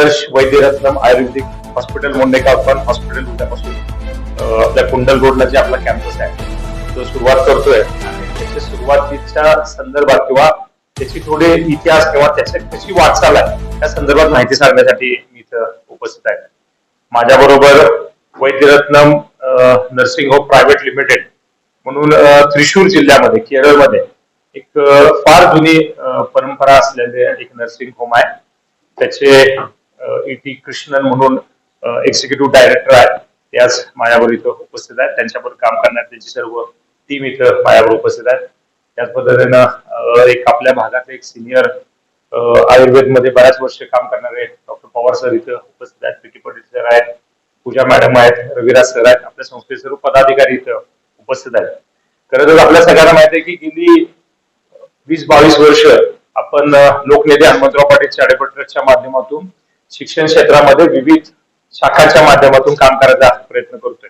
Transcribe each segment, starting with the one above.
आदर्श वैद्यरत्नम आयुर्वेदिक hospital मुंडेगावकर hospital उद्यापासून आपल्या कुंडल रोडला जे आपला कॅम्पस आहे तो सुरुवात करतोय. आणि त्याच्या सुरुवातीच्या संदर्भात किंवा त्याची थोडे इतिहास किंवा त्याची कशी वाटचाल आहे त्या संदर्भात माहिती सांगण्यासाठी मी इथं उपस्थित आहे. माझ्या बरोबर Vaidyaratnam nursing home private limited म्हणून त्रिशूर जिल्ह्यामध्ये केरळमध्ये एक फार जुनी परंपरा असलेले एक नर्सिंग होम आहे. त्याचे ए टी कृष्णन म्हणून एक्झिक्युटिव्ह डायरेक्टर आहेत ते आज माझ्यावर इथं उपस्थित आहेत. त्यांच्यावर काम करण्यात त्यांची सर्व टीम इथं माझ्यावर उपस्थित आहेत. त्याच पद्धतीनं एक आपल्या भागातले एक सिनियर आयुर्वेदमध्ये बऱ्याच वर्ष काम करणारे डॉक्टर पवार सर इथं उपस्थित आहेत. पीटी पटेल सर आहेत. पूजा मॅडम आहेत. रविराज सर आहेत. आपल्या संस्थेचे सर्व पदाधिकारी इथं उपस्थित आहेत. खरं तर आपल्या सगळ्यांना माहिती आहे की गेली वीस बावीस वर्ष आपण लोकनेते हनुमंतराव पाटील चाडेपत्रच्या माध्यमातून शिक्षण क्षेत्रामध्ये विविध शाखांच्या माध्यमातून काम करायचा प्रयत्न करतोय.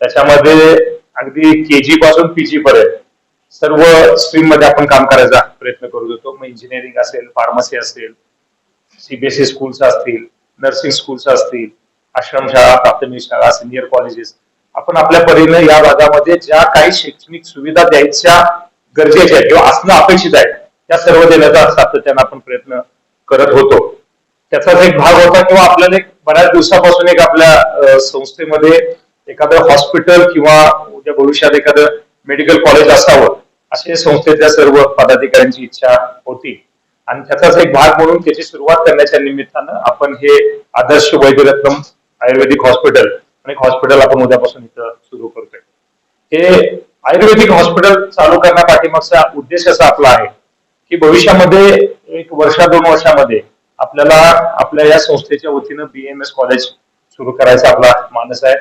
त्याच्यामध्ये अगदी के जी पासून पीजी पर्यंत सर्व स्ट्रीममध्ये आपण काम करायचा प्रयत्न करत होतो मग इंजिनिअरिंग असेल फार्मसी असेल सीबीएसई स्कूल्स असतील नर्सिंग स्कूल्स असतील आश्रमशाळा प्राथमिक शाळा सिनियर कॉलेजेस आपण आपल्या परीने या भागामध्ये ज्या काही शैक्षणिक सुविधा द्यायच्या गरजेच्या आहेत किंवा असणं अपेक्षित आहे त्या सर्व देण्याचा सातत्यानं आपण प्रयत्न करत होतो. त्याचाच एक भाग होता किंवा आपल्याला एक बऱ्याच दिवसापासून एक आपल्या संस्थेमध्ये एखादं हॉस्पिटल किंवा उद्या भविष्यात एखादं मेडिकल कॉलेज असावं अशी संस्थेतल्या सर्व पदाधिकाऱ्यांची इच्छा होती. आणि त्याचाच एक भाग म्हणून त्याची सुरुवात करण्याच्या निमित्तानं आपण हे आदर्श वैद्यरत्नम आयुर्वेदिक हॉस्पिटल आणि हॉस्पिटल आपण उद्यापासून इथं सुरू करतोय. हे आयुर्वेदिक हॉस्पिटल चालू करण्यापाठीमागचा उद्देश असा आपला आहे की भविष्यामध्ये एक वर्षा दोन वर्षामध्ये आपल्याला आपल्या या संस्थेच्या वतीनं बीएमएस कॉलेज सुरू करायचा आपला मानस आहे.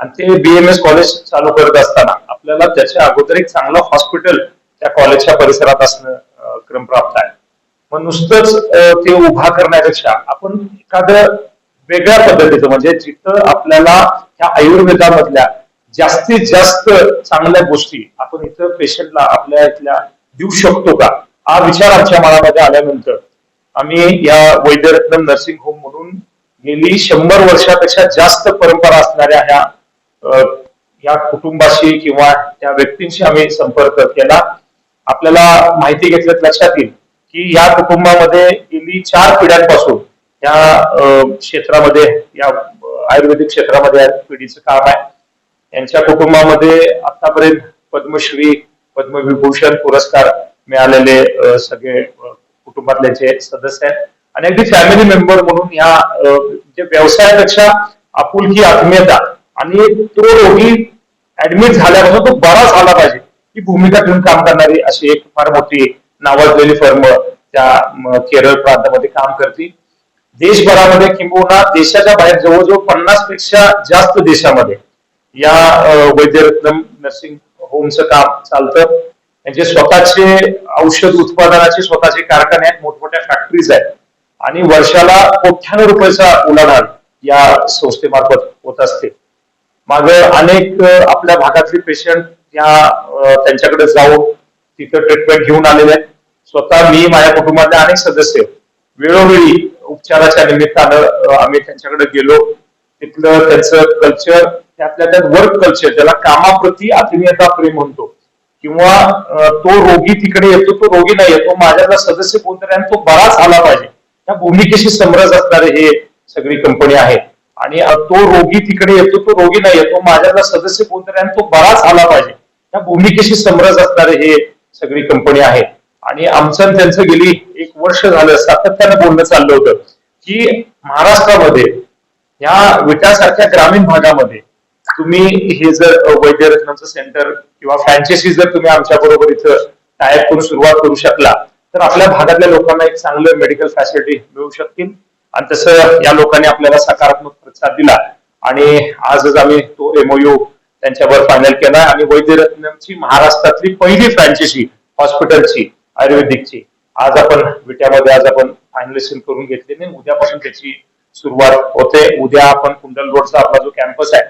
आणि ते बीएमएस कॉलेज चालू करत असताना आपल्याला त्याच्या अगोदर एक चांगलं हॉस्पिटल त्या कॉलेजच्या परिसरात असणं क्रम प्राप्त आहे. मग नुसतंच ते उभा करण्यापेक्षा आपण एखादं वेगळ्या पद्धतीचं म्हणजे जिथं आपल्याला ह्या आयुर्वेदामधल्या जास्तीत जास्त चांगल्या गोष्टी आपण इथं पेशंटला आपल्या इथल्या देऊ शकतो का? हा विचार आमच्या मनामध्ये आल्यानंतर आम्ही या वैद्यरत्नम नर्सिंग होम म्हणून गेली शंभर वर्षापेक्षा जास्त परंपरा असणाऱ्या ह्या या कुटुंबाशी किंवा त्या व्यक्तींशी आम्ही संपर्क केला. आपल्याला माहिती घेतल्यात लक्षात येईल की या कुटुंबामध्ये गेली चार पिढ्यांपासून या क्षेत्रामध्ये या आयुर्वेदिक क्षेत्रामध्ये पिढीचं काम आहे. यांच्या कुटुंबामध्ये आतापर्यंत पद्मश्री पद्मविभूषण पुरस्कार मिळालेले सगळे कुटुंबातले जे सदस्य आहेत आणि अगदी फॅमिली मेंबर म्हणून या जे व्यवसायापेक्षा आपुलकी आत्मीयता आणि तो रोगी ऍडमिट झाल्यापासून तो बरा झाला पाहिजे ही भूमिका घेऊन काम करणारी अशी एक फार मोठी नावाजलेली फर्म त्या केरळ प्रांतामध्ये काम करते. देशभरामध्ये किंबहुना देशाच्या बाहेर जवळजवळ पन्नासपेक्षा जास्त देशामध्ये या वैद्यरत्नम नर्सिंग होमचं काम चालतं. त्यांचे स्वतःचे औषध उत्पादनाचे स्वतःचे कारखाने आहेत मोठमोठ्या फॅक्टरीज आहेत. आणि वर्षाला कोट्यानं रुपयाचा उलाढाल या संस्थेमार्फत होत असते. माग अनेक आपल्या भागातले पेशंट या त्यांच्याकडे जाऊन तिथं ट्रीटमेंट घेऊन आलेले आहेत. स्वतः मी माझ्या कुटुंबातले अनेक सदस्य वेळोवेळी उपचाराच्या निमित्तानं आम्ही त्यांच्याकडे गेलो. तिथलं त्यांचं कल्चर त्यातल्या त्यात वर्क कल्चर ज्याला कामाप्रती आत्मीयता प्रेम म्हणतो. किंवा तो रोगी तिकडे येतो तो रोगी नाही येतो माझ्याला सदस्य कोणतरी आणि तो बरा झाला पाहिजे. त्या भूमिकेशी समरस असणारे हे सगळी कंपनी आहे आणि तो रोगी तिकडे येतो तो रोगी नाही येतो माझ्यातला सदस्य कोणतरी आणि तो बरा झाला पाहिजे. त्या भूमिकेशी समरस असणारे हे सगळी कंपनी आहे आणि आमचं त्यांचं गेली एक वर्ष झालं सातत्यानं बोलणं चाललं होतं की महाराष्ट्रामध्ये या विटासारख्या ग्रामीण भागामध्ये तुम्ही हे जर वैद्यरत्नाचं सेंटर किंवा फ्रँचायसी जर तुम्ही आमच्या बरोबर इथं टायप करून सुरुवात करू शकला तर आपल्या भागातल्या लोकांना एक चांगलं मेडिकल फॅसिलिटी मिळू शकतील. आणि तसं या लोकांनी आपल्याला सकारात्मक प्रतिसाद दिला. आणि आजच आम्ही तो एमओयू त्यांच्यावर फायनल केला. आणि वैद्यरत्नमची महाराष्ट्रातली पहिली फ्रँचायसी हॉस्पिटलची आयुर्वेदिकची आज आपण विट्यामध्ये आज आपण फायनलेशन करून घेतली नाही उद्यापासून त्याची सुरुवात होते. उद्या आपण कुंडल रोडचा आपला जो कॅम्पस आहे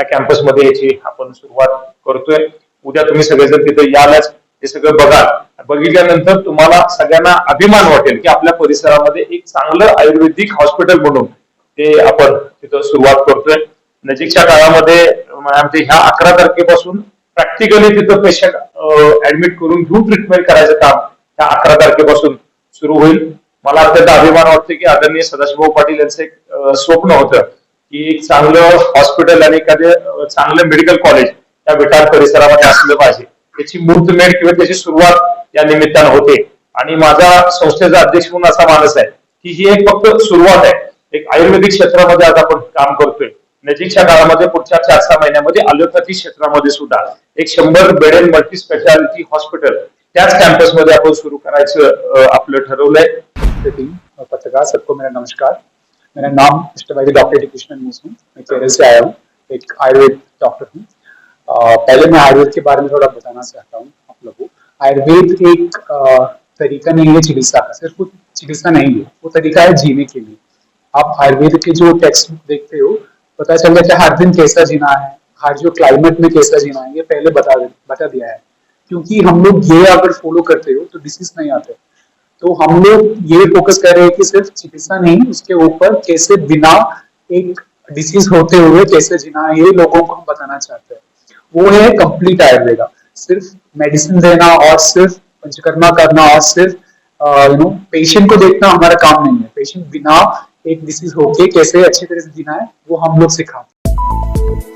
त्या कॅम्पसमध्ये याची आपण सुरुवात करतोय. उद्या तुम्ही सगळेजण तिथे यालच. हे सगळं बघा बघितल्यानंतर तुम्हाला सगळ्यांना अभिमान वाटेल की आपल्या परिसरामध्ये एक चांगलं आयुर्वेदिक हॉस्पिटल म्हणून ते आपण तिथं सुरुवात करतोय. नजीकच्या काळामध्ये आमच्या ह्या अकरा तारखेपासून प्रॅक्टिकली तिथं पेशंट ऍडमिट करून घेऊन ट्रीटमेंट करायचं काम ह्या अकरा तारखेपासून सुरू होईल. मला अत्यंत अभिमान वाटतो की आदरणीय सदाशिवभाऊ पाटील यांचं एक स्वप्न होतं. की एक चांगलं हॉस्पिटल आणि एखादे चांगलं मेडिकल कॉलेज त्या विटार परिसरामध्ये असलं पाहिजे. त्याची मूर्तमेढ किंवा त्याची सुरुवात या निमित्तानं होते. आणि माझा संस्थेचा अध्यक्ष म्हणून असा मानस आहे की ही एक फक्त सुरुवात आहे. एक आयुर्वेदिक क्षेत्रामध्ये आज आपण काम करतोय. नजीकच्या काळामध्ये पुढच्या चार सहा महिन्यामध्ये अलोपॅथी क्षेत्रामध्ये सुद्धा एक शंभर बेडेड मल्टी स्पेशालिटी हॉस्पिटल त्याच कॅम्पसमध्ये आपण सुरू करायचं आपलं ठरवलंय. पत्रकार सबको मेरा नमस्कार. मेरा नाम वैद्य, डॉक्टर कृष्णन मूस मैं केरल से आया हूँ। एक आयुर्वेद डॉक्टर हूँ। पहले मैं आयुर्वेद के बारे में थोड़ा बताना चाहता हूँ आप लोगों को। आयुर्वेद एक तरीका नहीं है चिकित्सा का, सिर्फ़ वो चिकित्सा नहीं है। वो तरीका है जीने के लिए। आप आयुर्वेद के जो टेक्स्ट बुक देखते हो, पता चल जाता है हर दिन कैसा जीना है, हर जो क्लाइमेट में कैसा जीना है, ये पहले बता बता दिया है। क्योंकि हम लोग ये अगर फॉलो करते हो तो डिसीज नहीं आते तो हम लोग ये फोकस कर रहे हैं कि सिर्फ़ चिकित्सा नहीं, उसके ऊपर कैसे बिना एक डिसीज होते हुए कैसे जीना ये लोगों को हम बताना चाहते हैं। वो है कंप्लीट आयुर्वेदा सिर्फ़ मेडिसिन देना और सिर्फ़ पंचकर्मा करना और सिर्फ़ यू नो पेशेंट को देखना हमारा काम नहीं है। पेशेंट बिना एक डिसीज होके कैसे अच्छी तरह से जीना है, वो हम लोग सिखाते हैं।